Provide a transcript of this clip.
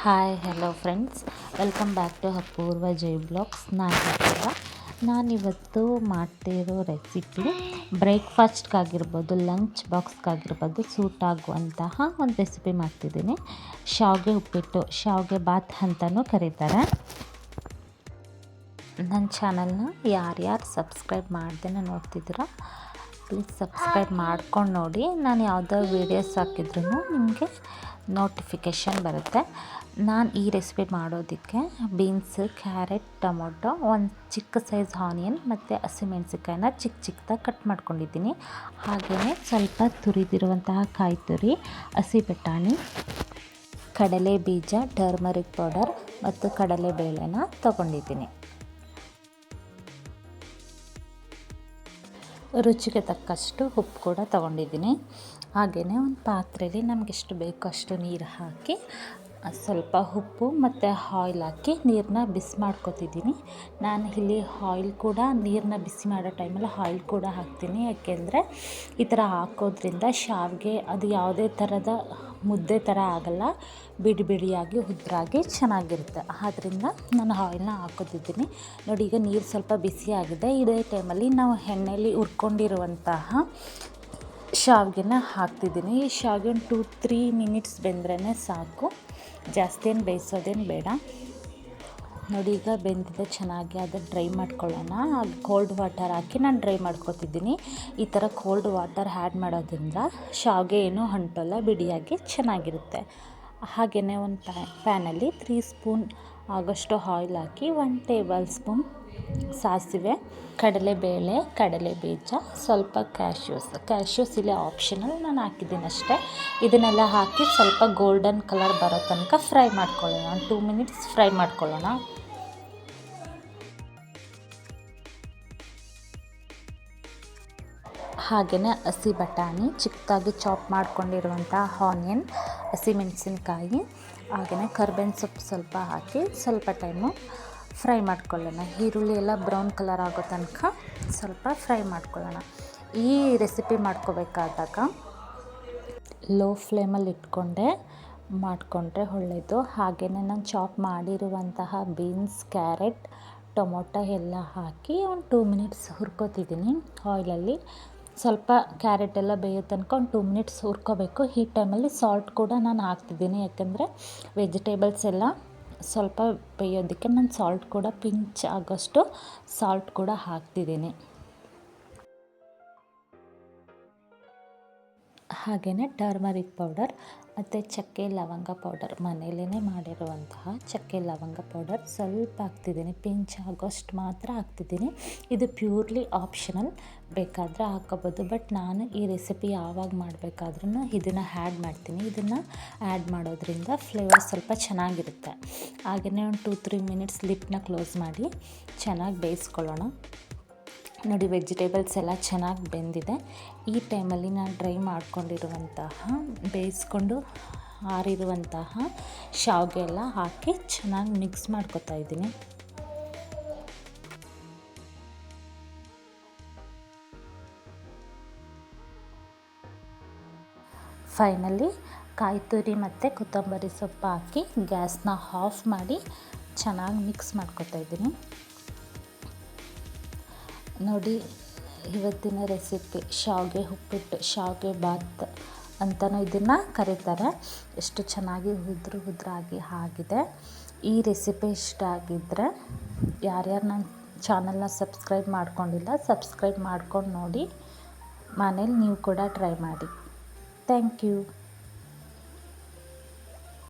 Hi hello friends welcome back to Apoorva Jai blogs ನಾನು ನಾನಿವತ್ತು ಮಾಡ್ತಿರೋ ರೆಸಿಪಿ ಬ್ರೇಕ್ಫಾಸ್ಟ್ಗಾಗಿರ್ಬೋದು ಲಂಚ್ ಬಾಕ್ಸ್ಗಾಗಿರ್ಬೋದು ಸೂಟ್ ಆಗುವಂತಹ ಒಂದು ರೆಸಿಪಿ ಮಾಡ್ತಿದ್ದೀನಿ. ಶಾವಿಗೆ ಉಪ್ಪಿಟ್ಟು, ಶಾವಿಗೆ ಬಾತ್ ಅಂತಲೂ ಕರೀತಾರೆ. ನನ್ನ ಚಾನಲ್ನ ಯಾರ್ಯಾರು ಸಬ್ಸ್ಕ್ರೈಬ್ ಮಾಡ್ದೇ ನೋಡ್ತಿದ್ದೀರೋ? ಪ್ಲೀಸ್ ಸಬ್ಸ್ಕ್ರೈಬ್ ಮಾಡ್ಕೊಂಡು ನೋಡಿ. ನಾನು ಯಾವುದೋ ವೀಡಿಯೋಸ್ ಹಾಕಿದ್ರೂ ನಿಮಗೆ ನೋಟಿಫಿಕೇಷನ್ ಬರುತ್ತೆ. ನಾನು ಈ ರೆಸಿಪಿ ಮಾಡೋದಕ್ಕೆ ಬೀನ್ಸ್ ಕ್ಯಾರೆಟ್ ಟೊಮೊಟೊ, ಒಂದು ಚಿಕ್ಕ ಸೈಜ್ ಆನಿಯನ್ ಮತ್ತು ಹಸಿಮೆಣ್ಸಿಕಾಯಿನ ಚಿಕ್ಕ ಚಿಕ್ಕದಾಗಿ ಕಟ್ ಮಾಡ್ಕೊಂಡಿದ್ದೀನಿ. ಹಾಗೆಯೇ ಸ್ವಲ್ಪ ತುರಿದಿರುವಂತಹ ಕಾಯಿ ತುರಿ, ಹಸಿ ಬಟಾಣಿ, ಕಡಲೆ ಬೀಜ ಟರ್ಮರಿಕ್ ಪೌಡರ್ ಮತ್ತು ಕಡಲೆ ಬೇಳೆನ ತೊಗೊಂಡಿದ್ದೀನಿ. ರುಚಿಗೆ ತಕ್ಕಷ್ಟು ಉಪ್ಪು ಕೂಡ ತೊಗೊಂಡಿದ್ದೀನಿ. ಹಾಗೆಯೇ ಒಂದು ಪಾತ್ರೆಯಲ್ಲಿ ನಮಗೆಷ್ಟು ಬೇಕೋ ಅಷ್ಟು ನೀರು ಹಾಕಿ ಸ್ವಲ್ಪ ಉಪ್ಪು ಮತ್ತು ಆಯಿಲ್ ಹಾಕಿ ನೀರನ್ನ ಬಿಸಿ ಮಾಡ್ಕೊತಿದ್ದೀನಿ. ನಾನು ಇಲ್ಲಿ ಆಯಿಲ್ ಕೂಡ ನೀರನ್ನ ಬಿಸಿ ಮಾಡೋ ಟೈಮಲ್ಲಿ ಆಯಿಲ್ ಕೂಡ ಹಾಕ್ತೀನಿ. ಯಾಕೆಂದರೆ ಈ ಥರ ಹಾಕೋದ್ರಿಂದ ಶಾವಿಗೆ ಅದು ಯಾವುದೇ ಥರದ ಮುದ್ದೆ ಥರ ಆಗಲ್ಲ. ಬಿಡಿ ಬಿಡಿಯಾಗಿ, ಉದ್ರಾಗಿ ಚೆನ್ನಾಗಿರುತ್ತೆ. ಆದ್ದರಿಂದ ನಾನು ಆಯಿಲ್ನ ಹಾಕೋತಿದ್ದೀನಿ. ನೋಡಿ, ಈಗ ನೀರು ಸ್ವಲ್ಪ ಬಿಸಿಯಾಗಿದೆ ಇದೇ ಟೈಮಲ್ಲಿ ನಾವು ಎಣ್ಣೆಯಲ್ಲಿ ಹುರ್ಕೊಂಡಿರುವಂತಹ ಶಾವಿಗೆನ ಹಾಕ್ತಿದ್ದೀನಿ. ಈ ಶಾವಿಗೆ ಒಂದು ಟೂ ತ್ರೀ ಮಿನಿಟ್ಸ್ ಬೆಂದ್ರೇ ಸಾಕು. ಜಾಸ್ತಿ ಏನು ಬೇಯಿಸೋದೇನು ಬೇಡ. ನೋಡಿ, ಈಗ ಬೆಂದಿದೆ ಚೆನ್ನಾಗಿ, ಅದನ್ನು ಡ್ರೈ ಮಾಡ್ಕೊಳ್ಳೋಣ. ಕೋಲ್ಡ್ ವಾಟರ್ ಹಾಕಿ ನಾನು ಡ್ರೈ ಮಾಡ್ಕೊತಿದ್ದೀನಿ. ಈ ಥರ ಕೋಲ್ಡ್ ವಾಟರ್ ಆ್ಯಡ್ ಮಾಡೋದ್ರಿಂದ ಶಾವಿಗೆ ಏನೂ ಅಂಟೋಲ್ಲ ಬಿಡಿಯಾಗಿ ಚೆನ್ನಾಗಿರುತ್ತೆ. ಹಾಗೆಯೇ ಒಂದು ಪ್ಯಾ ಪ್ಯಾನಲ್ಲಿ ತ್ರೀ ಸ್ಪೂನ್ ಆಗೋಷ್ಟು ಆಯಿಲ್ ಹಾಕಿ ಒನ್ ಟೇಬಲ್ ಸ್ಪೂನ್ ಸಾಸಿವೆ, ಕಡಲೆಬೇಳೆ ಕಡಲೆ ಬೀಜ ಸ್ವಲ್ಪ ಕ್ಯಾಶ್ಯೂಸ್ ಕ್ಯಾಶ್ಯೂಸ್ ಇಲ್ಲಿ ಆಪ್ಷನಲ್ ನಾನು ಹಾಕಿದ್ದೀನಿ ಅಷ್ಟೇ. ಇದನ್ನೆಲ್ಲ ಹಾಕಿ ಸ್ವಲ್ಪ ಗೋಲ್ಡನ್ ಕಲರ್ ಬರೋ ತನಕ ಫ್ರೈ ಮಾಡ್ಕೊಳ್ಳೋಣ. ಒಂದು ಟೂ ಮಿನಿಟ್ಸ್ ಫ್ರೈ ಮಾಡ್ಕೊಳ್ಳೋಣ. ಹಾಗೆಯೇ ಹಸಿ ಬಟಾಣಿ, ಚಿಕ್ಕದಾಗಿ ಚಾಪ್ ಮಾಡ್ಕೊಂಡಿರುವಂಥ ಆನಿಯನ್ ಹಸಿಮೆಣಸಿನ್ಕಾಯಿ ಹಾಗೆಯೇ ಕರ್ಬೇವಿನ ಸೊಪ್ಪು ಸ್ವಲ್ಪ ಹಾಕಿ ಸ್ವಲ್ಪ ಟೈಮು ಫ್ರೈ ಮಾಡ್ಕೊಳ್ಳೋಣ. ಈರುಳ್ಳಿ ಎಲ್ಲ ಬ್ರೌನ್ ಕಲರ್ ಆಗೋ ತನಕ ಸ್ವಲ್ಪ ಫ್ರೈ ಮಾಡ್ಕೊಳ್ಳೋಣ. ಈ ರೆಸಿಪಿ ಮಾಡ್ಕೋಬೇಕಾದಾಗ ಲೋ ಫ್ಲೇಮಲ್ಲಿ ಇಟ್ಕೊಂಡೆ ಮಾಡಿಕೊಂಡ್ರೆ ಒಳ್ಳೆಯದು ಹಾಗೆಯೇ ನಾನು ಚಾಪ್ ಮಾಡಿರುವಂತಹ ಬೀನ್ಸ್, ಕ್ಯಾರೆಟ್, ಟೊಮೊಟೊ ಎಲ್ಲ ಹಾಕಿ ಒಂದು ಟೂ ಮಿನಿಟ್ಸ್ ಹುರ್ಕೋತಿದ್ದೀನಿ ಆಯಿಲಲ್ಲಿ. ಸ್ವಲ್ಪ ಕ್ಯಾರೆಟ್ ಎಲ್ಲ ಬೇಯೋ ತನಕ ಒಂದು ಟೂ ಮಿನಿಟ್ಸ್ ಹುರ್ಕೋಬೇಕು. ಈ ಟೈಮಲ್ಲಿ ಸಾಲ್ಟ್ ಕೂಡ ನಾನು ಹಾಕ್ತಿದ್ದೀನಿ. ಯಾಕೆಂದರೆ ವೆಜಿಟೇಬಲ್ಸ್ ಎಲ್ಲ ಸ್ವಲ್ಪ ಬೇಯೋದಕ್ಕೆ ನಾನು ಸಾಲ್ಟ್ ಕೂಡ ಪಿಂಚ್ ಆಗೋಷ್ಟು ಸಾಲ್ಟ್ ಕೂಡ ಹಾಕ್ತಿದ್ದೀನಿ. ಹಾಗೆಯೇ ಟರ್ಮರಿಕ್ ಪೌಡರ್ ಮತ್ತು ಚಕ್ಕೆ ಲವಂಗ ಪೌಡರ್ ಮನೆಯಲ್ಲೇ ಮಾಡಿರುವಂತಹ ಚಕ್ಕೆ ಲವಂಗ ಪೌಡರ್ ಸ್ವಲ್ಪ ಹಾಕ್ತಿದ್ದೀನಿ. ಪಿಂಚ್ ಆಗೋಷ್ಟು ಮಾತ್ರ ಹಾಕ್ತಿದ್ದೀನಿ. ಇದು ಪ್ಯೂರ್ಲಿ ಆಪ್ಷನಲ್ ಬೇಕಾದರೆ ಹಾಕೋಬೋದು ಬಟ್ ನಾನು ಈ ರೆಸಿಪಿ ಯಾವಾಗ ಮಾಡಬೇಕಾದ್ರೂ ಇದನ್ನು ಆ್ಯಡ್ ಮಾಡ್ತೀನಿ. ಇದನ್ನು ಆ್ಯಡ್ ಮಾಡೋದ್ರಿಂದ ಫ್ಲೇವರ್ ಸ್ವಲ್ಪ ಚೆನ್ನಾಗಿರುತ್ತೆ. ಹಾಗೆಯೇ ಒಂದು ಟೂ ತ್ರೀ ಮಿನಿಟ್ಸ್ ಲಿಪ್ನ ಕ್ಲೋಸ್ ಮಾಡಿ ಚೆನ್ನಾಗಿ ಬೇಯಿಸ್ಕೊಳ್ಳೋಣ. ನೋಡಿ ವೆಜಿಟೇಬಲ್ಸ್ ಎಲ್ಲ ಚೆನ್ನಾಗಿ ಬೆಂದಿದೆ. ಈ ಟೈಮಲ್ಲಿ ನಾನು ಡ್ರೈ ಮಾಡ್ಕೊಂಡಿರುವಂತಹ, ಬೇಯಿಸ್ಕೊಂಡು ಆರಿರುವಂತಹ ಶಾವಿಗೆ ಎಲ್ಲ ಹಾಕಿ ಚೆನ್ನಾಗಿ ಮಿಕ್ಸ್ ಮಾಡ್ಕೊತಾ ಇದ್ದೀನಿ. ಫೈನಲಿ ಕಾಯಿ ತುರಿ ಮತ್ತು ಕೊತ್ತಂಬರಿ ಸೊಪ್ಪು ಹಾಕಿ ಗ್ಯಾಸ್ನ ಆಫ್ ಮಾಡಿ ಚೆನ್ನಾಗಿ ಮಿಕ್ಸ್ ಮಾಡ್ಕೊತಾ ಇದ್ದೀನಿ. ನೋಡಿ, ಇವತ್ತಿನ ರೆಸಿಪಿ ಶಾವಿಗೆ ಉಪ್ಪಿಟ್ಟು, ಶಾವಿಗೆ ಬಾತ್ ಅಂತಲೂ ಇದನ್ನು ಕರೀತಾರೆ. ಎಷ್ಟು ಚೆನ್ನಾಗಿ ಉದ್ರು ಉದ್ರಾಗಿ ಆಗಿದೆ. ಈ ರೆಸಿಪಿ ಇಷ್ಟ ಆಗಿದ್ದರೆ ಯಾರ್ಯಾರು ನನ್ನ ಚಾನಲ್ನ ಸಬ್ಸ್ಕ್ರೈಬ್ ಮಾಡ್ಕೊಂಡಿಲ್ಲ ಸಬ್ಸ್ಕ್ರೈಬ್ ಮಾಡ್ಕೊಂಡು ನೋಡಿ. ಮನೇಲಿ ನೀವು ಕೂಡ ಟ್ರೈ ಮಾಡಿ. Thank you